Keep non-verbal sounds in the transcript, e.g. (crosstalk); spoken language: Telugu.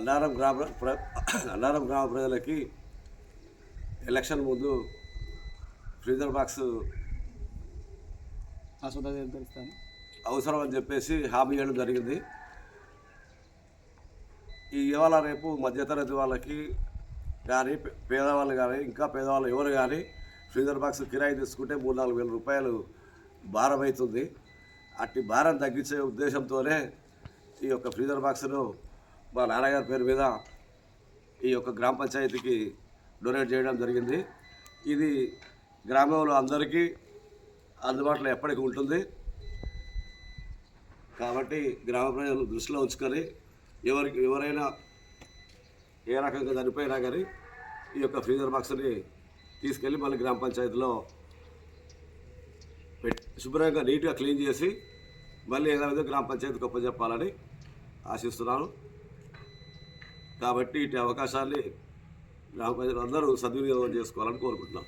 అన్నారం గ్రామ ప్ర (coughs) అన్నారం గ్రామ ప్రజలకి ఎలక్షన్ ముందు ఫ్రీజర్ బాక్స్ అవసరం అని చెప్పేసి హామీ ఇవ్వడం జరిగింది. ఈ ఇవాళ రేపు మధ్యతరగతి వాళ్ళకి కానీ పేదవాళ్ళు కానీ ఇంకా పేదవాళ్ళు ఎవరు కానీ ఫ్రీజర్ బాక్స్ కిరాయి తీసుకుంటే మూడు నాలుగు వేల రూపాయలు భారం అవుతుంది. అట్టి భారం తగ్గించే ఉద్దేశంతోనే ఈ యొక్క ఫ్రీజర్ బాక్స్ను మా నాన్నగారి పేరు మీద ఈ యొక్క గ్రామ పంచాయతీకి డొనేట్ చేయడం జరిగింది. ఇది గ్రామంలో అందరికీ అందుబాటులో ఎప్పటికీ ఉంటుంది. కాబట్టి గ్రామ ప్రజలు దృష్టిలో ఉంచుకొని ఎవరికి ఎవరైనా ఏ రకంగా చనిపోయినా కానీ ఈ యొక్క ఫ్రీజర్ బాక్స్ని తీసుకెళ్ళి మళ్ళీ గ్రామ పంచాయతీలో పెట్టి శుభ్రంగా నీట్గా క్లీన్ చేసి మళ్ళీ ఏదైనా గ్రామ పంచాయతీకి ఒప్పచెప్పాలని ఆశిస్తున్నాను. కాబట్టి ఇటు అవకాశాన్ని గ్రామ ప్రజలందరూ సద్వినియోగం చేసుకోవాలని కోరుకుంటున్నాం.